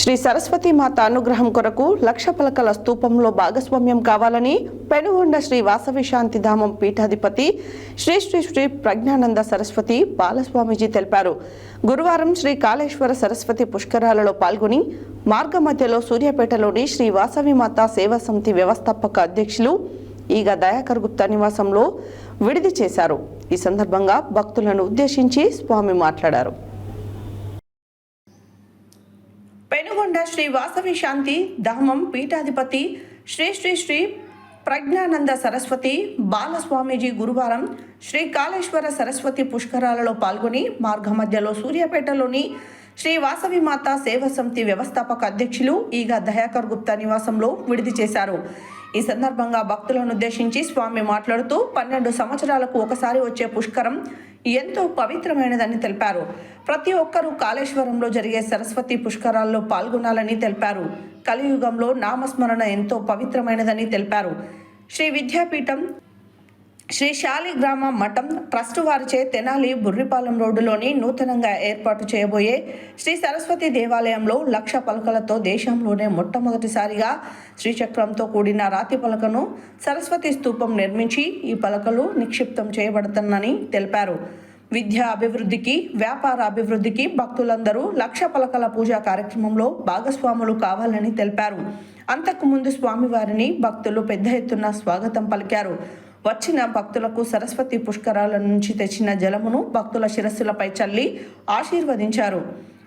శ్రీ సరస్వతి మాత అనుగ్రహం కొరకు లక్ష పలకల స్తూపంలో భాగస్వామ్యం కావాలని పెనుగొండ శ్రీ వాసవి శాంతిధామం పీఠాధిపతి శ్రీ శ్రీ శ్రీ ప్రజ్ఞానంద సరస్వతి బాలస్వామీజీ తెలిపారు. గురువారం శ్రీ కాళేశ్వర సరస్వతి పుష్కరాలలో పాల్గొని మార్గ మధ్యలో సూర్యాపేటలోని శ్రీ వాసవి మాత సేవా సమితి వ్యవస్థాపక అధ్యక్షులు ఈగ దయాకర్ గుప్తా నివాసంలో విడిది చేశారు. ఈ సందర్భంగా భక్తులను ఉద్దేశించి స్వామి మాట్లాడారు పెనుగొండ శ్రీ వాసవి శాంతి ధామం పీఠాధిపతి శ్రీ శ్రీ శ్రీ ప్రజ్ఞానంద సరస్వతి బాలస్వామీజీ గురువారం శ్రీ కాళేశ్వర సరస్వతి పుష్కరాలలో పాల్గొని మార్గ మధ్యలో సూర్యాపేటలోని శ్రీ వాసవి మాత సేవ సమితి వ్యవస్థాపక అధ్యక్షులు ఈగ దయాకర్ గుప్తా నివాసంలో విడిది చేశారు. ఈ సందర్భంగా భక్తులను ఉద్దేశించి స్వామి మాట్లాడుతూ పన్నెండు సంవత్సరాలకు ఒకసారి వచ్చే పుష్కరం ఎంతో పవిత్రమైనదని తెలిపారు. ప్రతి ఒక్కరూ కాళేశ్వరంలో జరిగే సరస్వతి పుష్కరాల్లో పాల్గొనాలని తెలిపారు. కలియుగంలో నామస్మరణ ఎంతో పవిత్రమైనదని తెలిపారు. శ్రీ విద్యాపీఠం శ్రీ శాలిగ్రామ మఠం ట్రస్ట్ వారిచే తెనాలి బుర్రిపాలెం రోడ్డులోని నూతనంగా ఏర్పాటు చేయబోయే శ్రీ సరస్వతి దేవాలయంలో లక్ష పలకలతో దేశంలోనే మొట్టమొదటిసారిగా శ్రీచక్రంతో కూడిన రాతి పలకను సరస్వతి స్తూపం నిర్మించి ఈ పలకలు నిక్షిప్తం చేయబడుతుందని తెలిపారు. విద్యా అభివృద్ధికి వ్యాపార అభివృద్ధికి భక్తులందరూ లక్ష పలకల పూజా కార్యక్రమంలో భాగస్వాములు కావాలని తెలిపారు. అంతకుముందు స్వామివారిని భక్తులు పెద్ద ఎత్తున స్వాగతం పలికారు. వచ్చిన భక్తులకు సరస్వతి పుష్కరాల నుంచి తెచ్చిన జలమును భక్తుల శిరస్సులపై చల్లి ఆశీర్వదించారు.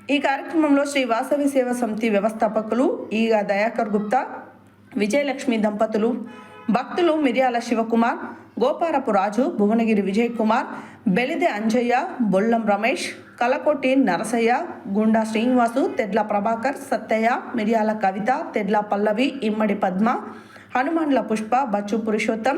ఈ కార్యక్రమంలో శ్రీ వాసవి సేవ సమితి వ్యవస్థాపకులు ఈగ దయాకర్ గుప్తా విజయలక్ష్మి దంపతులు భక్తులు మిర్యాల శివకుమార్ గోపారపు రాజు భువనగిరి విజయ్ కుమార్ బెలిదె అంజయ్య బొల్లం రమేష్ కలకోటి నరసయ్య గుండా శ్రీనివాసు తెడ్ల ప్రభాకర్ సత్తయ్య మిర్యాల కవిత తెడ్ల పల్లవి ఇమ్మడి పద్మ హనుమాన్ల పుష్ప బచ్చు పురుషోత్తం